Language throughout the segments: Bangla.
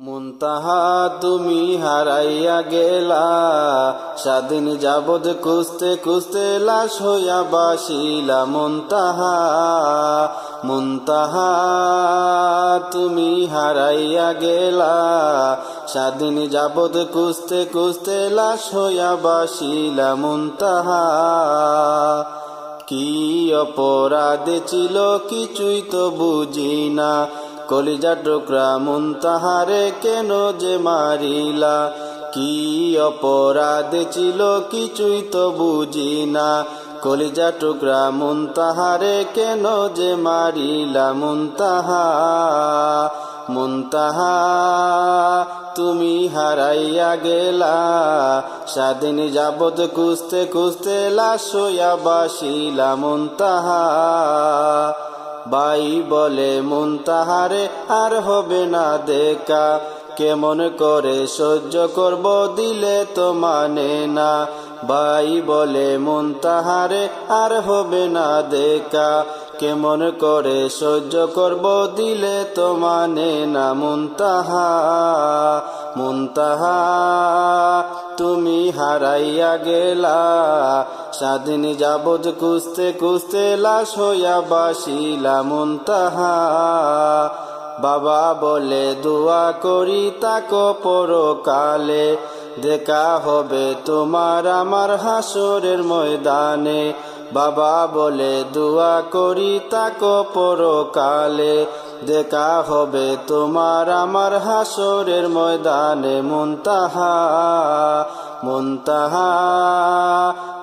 মুনতাহা তুমি হারাইয়া গেলা। স্বাধীন যাবদ কুস্তে কুস্তে লাশ হইয়া বাসিলা মুনতাহা। মুনতাহা তুমি হারাইয়া গেলা। স্বাধীন যাবদ কুস্তে কুস্তে লাশ হইয়া বাসিলা মুনতাহা। কি অপরাধে ছিল কিছুই তো বুঝি না। কলিজা টুকরা মুনতাহারে কেন যে মারিলা? কি অপরাধে ছিল কিছুই তো বুঝি না কলিজা টুকরা মুনতাহারে কেন যে মারিলা? মুনতাহা মুনতাহা, তুমি হারাইয়া গেলা। স্বাধীন যাবত খুঁজতে কুস্তে লাশয়া বাসিলা। মুনতাহা বাই বলে মুনতাহারে আর হবে না দেখা। কেমন করে সহ্য করব দিলে তো মানে না। ভাই বলে মুনতাহারে আর হবে না দেখা। কেমন করে সহ্য করব দিলে তো মানে না। মুনতাহা মুনতাহা তুমি হারাইয়া গেলা। স্বাধীন যাবত কুস্তে কুস্তে লাশ হইয়া বাসিলা মুনতাহা। বাবা বলে, দোয়া করি তাকো পরকালে। দেখা হবে তোমার আমার হাসরের ময়দানে। বাবা বলে, দোয়া করি তাকো পরকালে। দেখা হবে তোমার আমার হাসরের ময়দানে মুনতাহা। মুনতাহা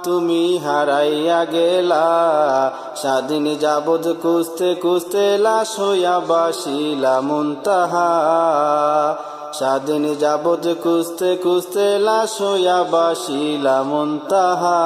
তুমি হারাইয়া গেলা। স্বাধীন যাবৎ কুস্তে কুস্তে লাশ হইয়া বাসিলা মুনতাহা স্বাধীন যাবৎ কুস্তে কুস্তে লাশ হইয়া বাসিলা মুনতাহা